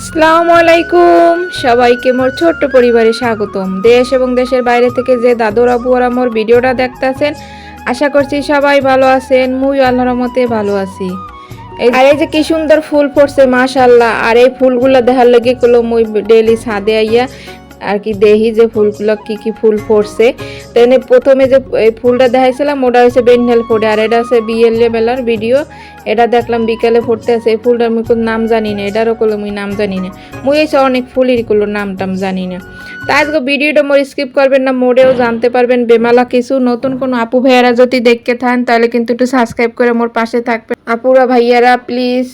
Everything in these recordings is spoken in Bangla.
আসসালামু আলাইকুম। সবাইকে মোর ছোট্ট পরিবারে স্বাগতম। দেশ এবং দেশের বাইরে থেকে যে দাদুর আবু ওরা মোর ভিডিওটা দেখতেছেন, আশা করছি সবাই ভালো আছেন মুই আল্লাহর মতে ভালো আছি। আর এই যে কি সুন্দর ফুল ফুটছে মাশাল্লাহ আর এই ফুলগুলো দেখার লেগে কল মুই ডেলি ছাদে আইয়া আর কি দেখি যে ফুলগুলো কি কি ফুল ফুটছে তেনে প্রথমে যে এই ফুলটা দেখাইছিলাম, ওটা হচ্ছে বেন্ডেল ফুটে আর এটা হচ্ছে বিএল লেভেলার ভিডিও এটা দেখলাম বিকেলে ফুটতে আছে, এই ফুলটার কোনো নাম জানি না, এটারও কোনো মুই নাম জানি না। মুই এসে অনেক ফুলের কোনো নাম টাম জানি না। তা আজকে ভিডিওটা মোর স্কিপ করবেন না মোড়েও জানতে পারবেন, বেমালা কিছু নতুন কোনো আপু ভাইয়ারা যদি দেখতে থান, তাহলে কিন্তু একটু সাবস্ক্রাইব করে মোর পাশে থাকবেন। আপুরা ভাইয়ারা প্লিজ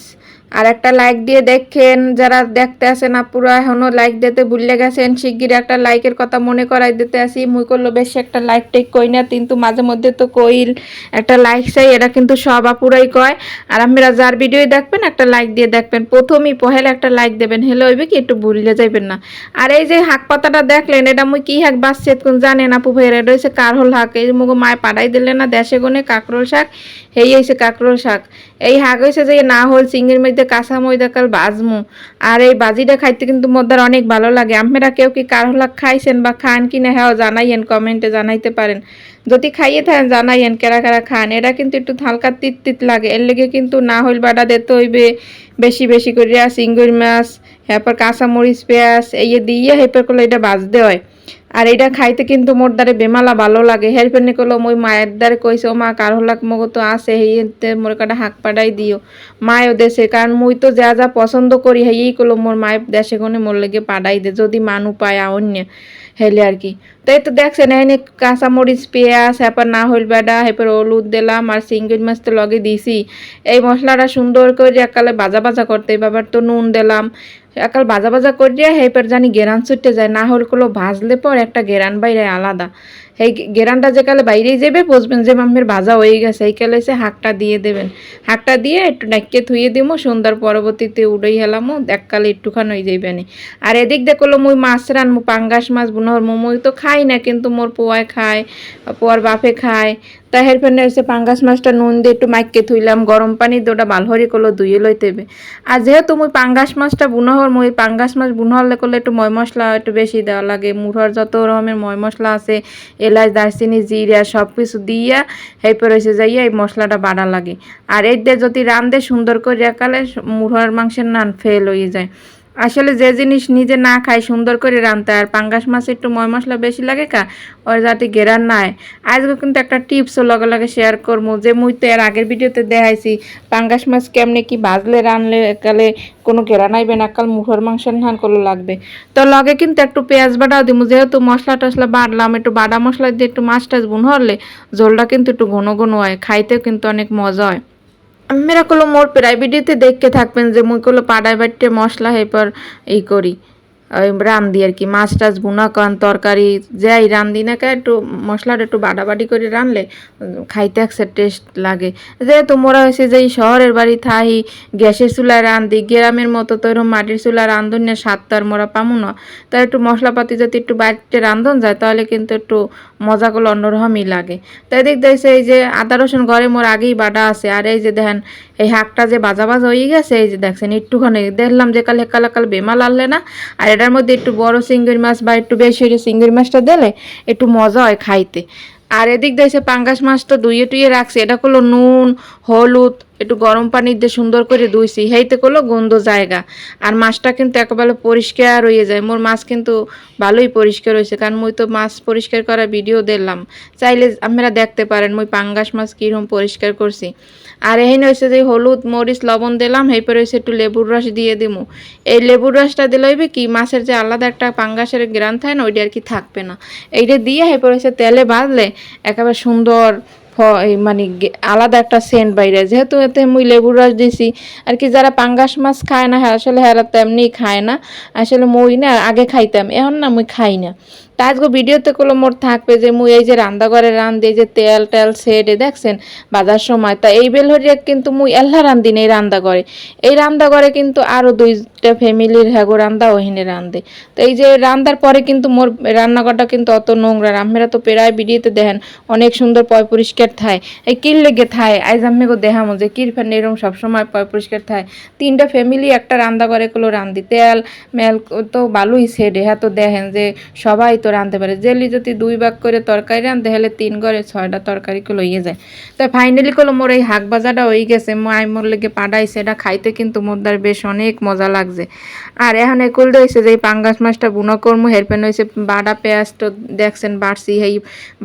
আর একটা লাইক দিয়ে দেখেন, যারা দেখতে আসেন আপুরা, এখনও লাইক দিতে ভুলে গেছেন শিগগির একটা লাইকের কথা মনে করাই দিতে আসি। মুই করল বেশি একটা লাইক টেক কই না, কিন্তু মাঝে মধ্যে তো কইল, একটা লাইক চাই, এটা কিন্তু সব আপুরাই কয়। আর আপনারা যার ভিডিও দেখবেন, একটা লাইক দিয়ে দেখবেন। প্রথমেই পহেলে একটা লাইক দেবেন, হেলে হইবে কি, একটু ভুলে যাইবেন না। আর এই যে হাক পাতাটা দেখলেন, এটা মুই কি হাক বাসছে কোন জানেন আপু ভাইয়ের, এটা হচ্ছে কারহল হাক। এই মুগো মায় পাড়াই দিলে না, দেশে গুনে কাকরোল শাক এই হয়েছে কাকরোল শাক। এই হাগ হয়েছে যে না হল চিংড়ির মধ্যে কাঁচা ময়দা কাল বাজমু। আর এই বাজিটা খাইতে কিন্তু মদ্দার অনেক ভালো লাগে। আপনারা কেউ কি কারহলাক খাইছেন বা খান কি না হ্যাঁ জানাইয়েন, কমেন্টে জানাইতে পারেন। যদি খাইয়ে থাকেন, জানাইয়েন কেরা কেরা খান। এটা কিন্তু একটু হালকা তিত তিত লাগে। এর লেগে কিন্তু না হইল বাটা দিতে হইবে বেশি বেশি করিয়া। চিংড়ি মাছ এরপর কাঁচা মরিচ পেঁয়াজ, এই দিয়ে হেপর করলে এটা বাজতে হয়। আর এটা খাইতে কিন্তু মোর দ্বারে বেমালা ভালো লাগে। হেরপেনে কলো মই মায়ের দ্বারে কইছে ও মা কারও লাগ মগো তো আছে হেইতে মোর কাটা হাক পাড়াই দিও। মায়ও দেশে কারণ মুই তো যা যা পছন্দ করি, হেই কলো মোর মায়ের দেশে কোনে মোর লেগে পাড়াই দে, যদি মানু পায় অন্য হেলে আর কি। তাই তো দেখছেন, এনে কাঁচা মরিচ পেঁয়াজ এরপর না হইল বেডা এরপর হলুদ দিলাম আর চিংড়ি মাছ তো লগে দিছি। এই মশলাটা সুন্দর করে একালে ভাজা ভাজা করতে এবার তো নুন দিলাম। একাল বাজা বাজা করিয়া হেপার জানি গেরান ছুটতে যায়, না হল কোনো ভাজলে পর একটা গেরান বাইরে আলাদা। এই গেরানটা যে কালে বাইরেই যাবে বুঝবেন যে মামের ভাজা হয়ে গেছে, এই কালে এসে হাঁকটা দিয়ে দেবেন। হাঁকটা দিয়ে একটু ডাক্কে থুয়ে দিমো সুন্দর পরবর্তীতে উড়াই হেলামো, এককালে একটুখান হয়ে যাইবে নি। আর এদিক দেখল মুই মাছ রানমু, পাঙ্গাস মাছ, বুনহর মুই তো খাই না, কিন্তু মোর পোয়ায় খায়, পোয়ার বাপে খায়। তা হেরফেনে এসে পাঙ্গাস মাছটা নুন দিয়ে একটু মাইকে থুইলাম, গরম পানি দিয়ে ওটা বালহরি করল ধুয়ে লইতেবে আর যেহেতু মুই পাঙ্গাস মাছটা বুনহর, মুই পাঙ্গাস মাছ বুনহরলে করলে একটু ময় মশলা একটু বেশি দেওয়া লাগে মুড়ার যত রকমের ময় মশলা আছে এলাচ, দারচিনি, জিরা সব কিছু দিয়া হেরপর হয়েছে যাইয়া এই মশলাটা বাড়া লাগে। আর দিয়ে যদি রান্ধে সুন্দর করে রাখালে মুড়ার মাংসের নান ফেল হয়ে যায়। আসলে যে জিনিস নিজে না খাই সুন্দর করে রাঁধতে, আর পাঙ্গাস মাছে একটু ময় মশলা বেশি লাগে কা, ওর যাতে গেরান নাই। আজকে কিন্তু একটা টিপসও লগে লগে শেয়ার করব যে মুই তো এর আগের ভিডিওতে দেখাইছি, পাঙ্গাস মাছ কেমনে কি ভাজলে রানলে কালে কোনো গেরা নাইবে না, কাল মুখের মাংস নান করলে লাগবে। তো লগে কিন্তু একটু পেঁয়াজ বাটাও দিব যেহেতু মশলা টসলা বাড়লাম একটু বাটা মশলা দিয়ে একটু মাছ টাছ বুন হরলে ঝোলটা কিন্তু একটু ঘন ঘন হয়, খাইতেও কিন্তু অনেক মজা হয়। মেরা কলো মোর প্রায় ভিডিওতে দেখতে থাকবেন যে মুই কলো পাড়ায় বাটতে মশলা হেপার এই করি। ওই রান্ধি আর কি, মাছ টাছ বুনা কান, তরকারি যাই রান্ধি না কে একটু মশলাটা একটু বাটাবাটি করে রানলে খাইতে একটা টেস্ট লাগে। যেহেতু মোরা হয়েছে যে শহরের বাড়ি থাহি গ্যাসের চুলায় রান্ধি গ্রামের মতো তো এরকম মাটির রান্ধন না স্বাদ তো আর মোরা পামু না। তাই একটু মশলাপাতি যদি একটু বাড়িতে রান্ধন যায়, তাহলে কিন্তু একটু মজা করলে অন্যরকমই লাগে। তাই দেখ দেখছে এই যে আদা রসুন ঘরে মোর আগেই বাটা আছে, আর এই যে দেখেন, এই হাঁকটা যে বাজা বাজা হয়ে গেছে, এই যে দেখছেন, একটুখানি দেখলাম যে কাল হেকাল কাল বেমাল আনলে না, আর এটার মধ্যে একটু বড় চিংড়ি মাছ বা একটু বেশি হলে চিংড়ি মাছটা দিলে একটু মজা হয় খাইতে। আর এদিক দেখছে পাঙ্গাস মাছ তো ধুয়ে টুয়ে রাখছে, এটা করল নুন, হলুদ একটু গরম পানি দিয়ে সুন্দর করে ধুইছি। হেইতে করল গন্ধ জায়গা। আর মাছটা কিন্তু একেবারে পরিষ্কার হয়ে যায়। মোর মাছ কিন্তু ভালোই পরিষ্কার হয়েছে কারণ মুই তো মাছ পরিষ্কার করা ভিডিও দিলাম। চাইলে আপনারা দেখতে পারেন মুই পাঙ্গাস মাছ কীরকম পরিষ্কার করছি। আর এই হয়েছে যে হলুদ, মরিচ, লবণ দিলাম। এরপর হয়েছে একটু লেবুর রস দিয়ে দিমু। এই লেবুর রসটা দিলে হইবে কি, মাছের যে আলাদা একটা পাঙ্গাসের গ্রান থাকে না, ওইটা আর কি থাকবে না। এইটা দিয়ে এরপর হয়েছে তেলে বাঁধলে একেবারে সুন্দর মানে আলাদা একটা সেন্ট বাইরে। যেহেতু এতে মুই লেবুর রস দিছি, আর কি যারা পাঙ্গাস মাছ খায় না হ্যাঁ আসলে হেরা তেমনি খায় না। আসলে মই না, আগে খাইতাম, এখন না মুই খাই না। তা আজকে ভিডিওতে কোনো মোর থাকবে যে মুই এই যে রান্না ঘরে রান্ধি যে তেল টেল সেটে দেখছেন? বাজার সময়। তা এই বেল হরিয়া কিন্তু মুই এল্লা রান্ধি এই ঘরে। এই রান্না ঘরে কিন্তু আরও দুইটা ফ্যামিলির হ্যাগো রান্দা, ওহিনে রান্ধে তো এই যে রান্নার পরে কিন্তু মোর রান্নাঘরটা কিন্তু অত নোংরা। আপনারা তো প্রায় ভিডিওতে দেখেন, অনেক সুন্দর পয় পরিষ্কার থায়। এই কির লেগে থায়, আইজ আমি গো দেখামো যে কির ফেন এরকম সবসময় পয় পরিষ্কার থায়। তিনটা ফ্যামিলি একটা রান্দা করে গুলো রান্ধি তেল, মেল তো ভালোই সেডে হ্যাঁ তো দেখেন যে সবাই তো রাঁধতে পারে। জেলি যদি দুই ভাগ করে তরকারি রাঁধতে হলে তিন ঘরে ছয়টা তরকারি গুলো ইয়ে যায়। তাই ফাইনালি করল মোর এই হাক বাজাটা হয়ে গেছে, মাই মোর লেগে পাড়াইছে এটা খাইতে কিন্তু মোর দ্বার বেশ অনেক মজা লাগছে। আর এখন একুল হয়েছে যে এই পাঙ্গাস মাছটা বুনো কর্ম হেরপেন হয়েছে বাড়া পেঁয়াজ তো দেখছেন বাড়ছি এই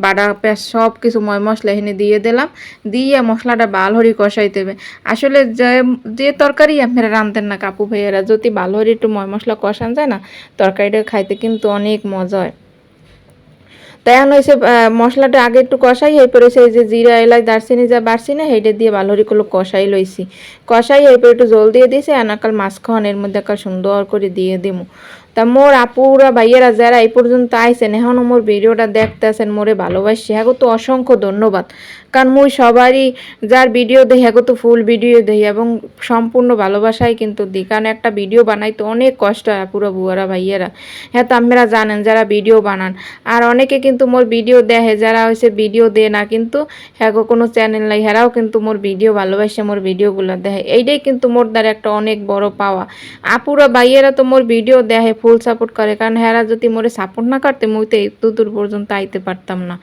বাড়া পেঁয়াজ সব কিছু ময় মশলা এখানে দিয়ে দিলাম। দিয়ে মশলাটা বালহরি কষাইতে হবে। আসলে যে যে তরকারি আপনারা রাঁধতেন না, কাপু ভাইয়েরা, যদি বালহরি একটু ময় মশলা কষান যায় না, তরকারিটা খাইতে কিন্তু অনেক মজা হয়। তাই এখন হয়েছে মশলাটা আগে একটু কষাই পড়েছে এই যে জিরা, এলাচ, দারচিনি যা বাড়ছি না সেইটা দিয়ে বালহরিগুলো কষাই লইছি। কষাই হয়ে পরে একটু জল দিয়ে দিয়েছি আনাকাল মাছখান এর মধ্যে একাল সুন্দর করে দিয়ে দিমু। তা মোর আপুরা, ভাইয়েরা যারা এই পর্যন্ত আইসেন এখনও মোর ভিডিওটা দেখতেছেন, মোরে ভালোবাসি। হ্যাঁ তো অসংখ্য ধন্যবাদ। কারণ মুই সবারই যার ভিডিও দেখি হ্যাঁ তো ফুল ভিডিও দেখি এবং সম্পূর্ণ ভালোবাসাই কিন্তু দিই। কারণ একটা ভিডিও বানাইতে অনেক কষ্ট হয় আপুরা, বুয়ারা, ভাইয়েরা। হ্যাঁ তো আপনারা জানেন যারা ভিডিও বানান। আর অনেকে কিন্তু মোর ভিডিও দেখে, যারা হয়েছে ভিডিও দেয় না কিন্তু হ্যাঁ কোনো চ্যানেল নাই, হেরাও কিন্তু মোর ভিডিও ভালোবাসে, মোর ভিডিওগুলো দেখে। এইটাই কিন্তু মোর দ্বারা একটা অনেক বড় পাওয়া। আপুরা, ভাইয়েরা তো মোর ভিডিও দেখে ফুল সাপোর্ট করে। কারণ হেরা যদি মোরে সাপোর্ট না করতে, মুই তো এত দূর পর্যন্ত আইতে পারতাম না।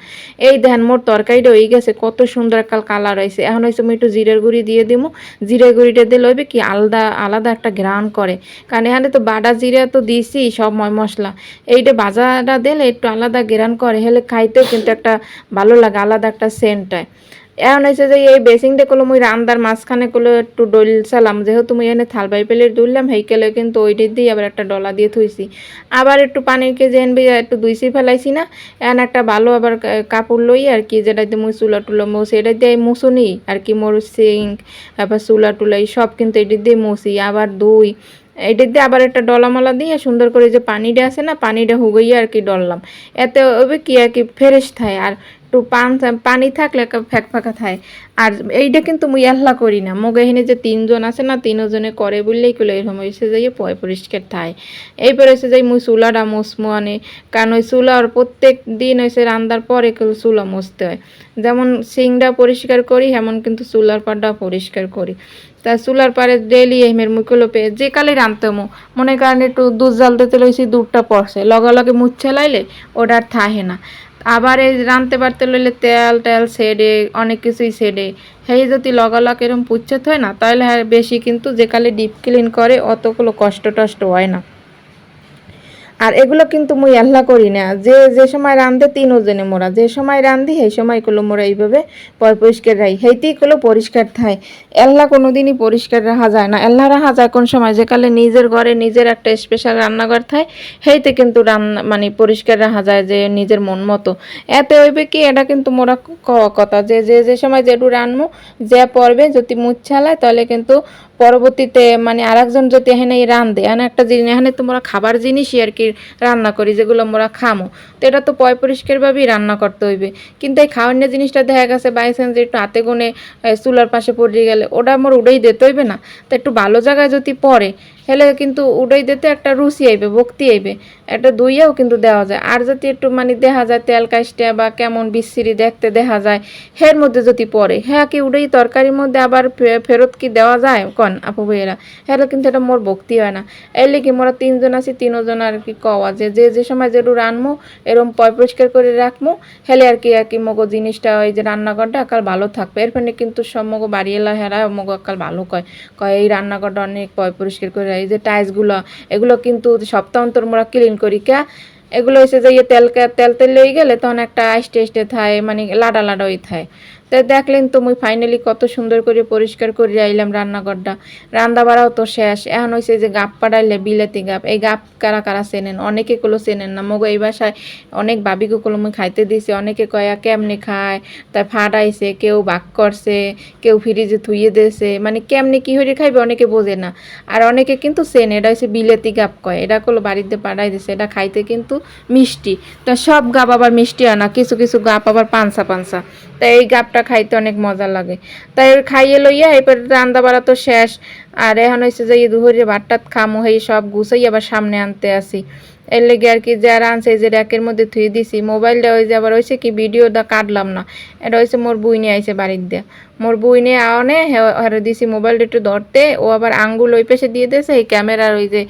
এই ধ্যান মোর তরকারিটা হয়ে গেছে, কত সুন্দর কাল কালার হয়েছে। এখন হয়েছে আমি একটু জিরের গুঁড়ি দিয়ে দিব জিরের গুঁড়িটা দিলে হইবে কি আলাদা আলাদা একটা গ্রান করে। কারণ এখানে তো বাটা জিরা তো দিছি, সব ময় মশলা। এইটা ভাজাটা দিলে একটু আলাদা গ্রান করে, হেলে খাইতেও কিন্তু একটা ভালো লাগে, আলাদা একটা সেন্ট হয়। এখন হয়েছে যে এই বেসিংটা করল মুই রান্দার মাঝখানে করল একটু ডলসালাম যেহেতু মুই এনে থাল বাই পেলে ডুললাম হেইকেলে কিন্তু ওইটি দিয়ে আবার একটা ডলা দিয়ে থুইছি। আবার একটু পানির কে যেন একটু দুইসি ফেলাইছি না এখন একটা ভালো আবার কাপড় লই আর কি যেটা দিয়ে মুই চুলা টুলা মো এটা দিয়ে মুছুনি আর কি মোর সিঙ্ক তারপর চুলা টুলা সব কিন্তু এটি দিয়ে মুছি। আবার দুই, এটা দিয়ে আবার একটা ডলামলা দিয়ে সুন্দর করে যে পানিটা আছে না, পানিটা হুগইয়ে আর কি ডললাম। এতে ওবে কি আর কি ফ্রেশ থাকে আর একটু পান পানি থাকলে ফ্যাক ফাঁকা থাকে। আর এইটা কিন্তু মুই আল্লাহ করি না। মগে যে তিনজন আছে না, তিনজনে করে বললেই কলে এরকম এসে যাই পয় পরিষ্কার থায়। এইবার এসে যাই মুই চুলাটা মুসমু আনে। কারণ ওই চুলার প্রত্যেক দিন এসে রান্দার পরে চুলা মুছতে হয়। যেমন সিংটা পরিষ্কার করি এমন কিন্তু চুলার পাড়টা পরিষ্কার করি। তা চুলার পারে ডেলি এমের মুখগুলো পেয়ে যে কালে রাঁধতে মো। মনে করেন একটু দুধ জাল দিতে লইছি, দুধটা পড়ছে। লগে লগে মুচ্ছে লাইলে ওটা আর থাহে না। আবার এই রাঁধতে পারতে লইলে তেল টেল সেডে অনেক কিছুই সেডে হেই যদি লগালগ এরম পুচ্ছত হয় না তাহলে বেশি কিন্তু যে কালে ডিপ ক্লিন করে, অতগুলো কষ্ট টষ্ট হয় না। আর এগুলো কিন্তু মুই আল্লাহ করি না। যে যে সময় রান্ধে তিন ওজনে মোরা। যে সময় রান্ধি সেই সময়গুলো মোরা এইভাবে পয় পরিষ্কার রাখি সেইতেই গুলো পরিষ্কার থাই। আল্লাহ কোনোদিনই পরিষ্কার রাখা যায় না। আল্লাহ রাখা যায় কোন সময়? যেকালে নিজের ঘরে নিজের একটা স্পেশাল রান্নাঘর থায় সেইতে কিন্তু রান্না মানে পরিষ্কার রাখা যায় যে নিজের মন মতো। এতে হইবে কি, এটা কিন্তু মোরা কথা। যে যে যে সময় যেটু রান্নু যে পড়বে যদি মুচ্ছালায় তাহলে কিন্তু পরবর্তীতে মানে আরেকজন যদি এখানে রান্ধে এখানে একটা জিনিস, এখানে তো মোরা খাবার জিনিসই আর কি রান্না করি, যেগুলো মোরা খামো। তো এটা তো পয় পরিষ্কারভাবেই রান্না করতে হইবে। কিন্তু এই খাওয়ান্য জিনিসটা দেখা গেছে বাই চান্স একটু হাতে গুনে চুলার পাশে পড়ে গেলে, ওটা মোর উড়েই দিতে হইবে না। তো একটু ভালো জায়গায় যদি পড়ে হেলে কিন্তু উড়াই দিতে একটা রুচি আইবে, ভক্তি আইবে। একটা দইয়াও কিন্তু দেওয়া যায়। আর যদি একটু মানে দেখা যায় তেল কাশটা বা কেমন বিচ্ছিরি দেখতে দেখা যায়, হের মধ্যে যদি পড়ে হ্যাঁ কি উড়েই তরকারির মধ্যে আবার ফেরত কি দেওয়া যায়? কন আপু ভাইয়েরা? হেলে কিন্তু এটা মোর ভক্তি হয় না। এলে কি মোরা তিনজন আছি, তিনজন আর কি কওয়া যে যে যে সময় যেটু রানমো, এরম পয় পরিষ্কার করে রাখমো, হেলে আর কি আর কি মগো জিনিসটা ওই যে রান্নাঘরটা একাল ভালো থাকবে। এর ফলে কিন্তু সব মগো এলা হেরা মগো একাল ভালো কয়। কয় এই রান্নাঘরটা অনেক পয় পরিষ্কার করে এই যে টাইলসগুলো এগুলো কিন্তু সপ্তাহ অন্তর মোরা ক্লিন করি কে এগুলো হচ্ছে যে ইয়ে তেল তেল তেল লেগে গেলে তখন একটা আস্তে আস্তে থায় মানে লাডা লাডা হয়ে থায় তো দেখলেন তো মুই ফাইনালি কত সুন্দর করে পরিষ্কার করে আইলাম রান্নাঘরটা। রান্না বাড়াও তো শেষ। এখন হয়েছে যে গাপ পাড়াইলে বিলেতি গাপ এই গাপ কারা কারা চেনেন? অনেকে গুলো চেনেন না। মগো এই বাসায় অনেক বাবিকে গুলো মুই খাইতে দিছি। অনেকে কয়া কেমনে খায়? তার ফাটাইছে, কেউ বাক করছে, কেউ ফ্রিজে থুইয়ে দিয়েছে। মানে কেমনে কী হয়ে খাইবে অনেকে বোঝে না। আর অনেকে কিন্তু চেনে, এটা হচ্ছে বিলেতি গাপ কয়। এটা করল বাড়িতে পাড়াই দিছে। এটা খাইতে কিন্তু মিষ্টি। তো সব গাপ আবার মিষ্টি হয় না। কিছু কিছু গাপ আবার পানসা পানসা। তা এই গাপটা খাইতে অনেক মজা লাগে। তাই খাইয়ে লইয়া এরপর রান্দা বাড়া তো শেষ। আর এখন হয়েছে যে দুপুরে ভাত টাত খামো হয়ে সব গুছাই আবার সামনে আনতে আসি। এর লেগে আর কি যারা আনছে যে র্যাকের মধ্যে থুয়ে দিছি। মোবাইলটা ওই যে আবার হয়েছে কি ভিডিওটা কাটলাম না। এটা হয়েছে মোর বুই নিয়ে আইছে বাড়ির দিয়ে। মোর বুই নিয়ে আনে হারে দিছি মোবাইলটা একটু ধরতে। ও আবার আঙ্গুল ওই পাশে দিয়ে দিয়েছে, এই ক্যামেরার ওই যে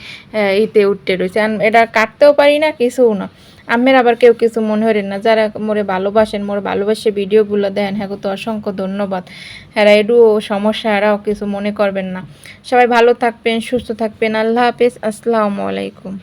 ইতে উঠতে রয়েছে এটা কাটতেও পারি না, কিছুও না। আমের আবার কেউ কিছু মনে হরেন না। যারা মোরে ভালোবাসেন, মোর ভালোবাসে ভিডিওগুলো দেন হ্যাঁ তো অসংখ্য ধন্যবাদ। হ্যাঁ একটু সমস্যা এরাও কিছু মনে করবেন না। সবাই ভালো থাকবেন, সুস্থ থাকবেন। আল্লাহ হাফেজ। আসসালামু আলাইকুম।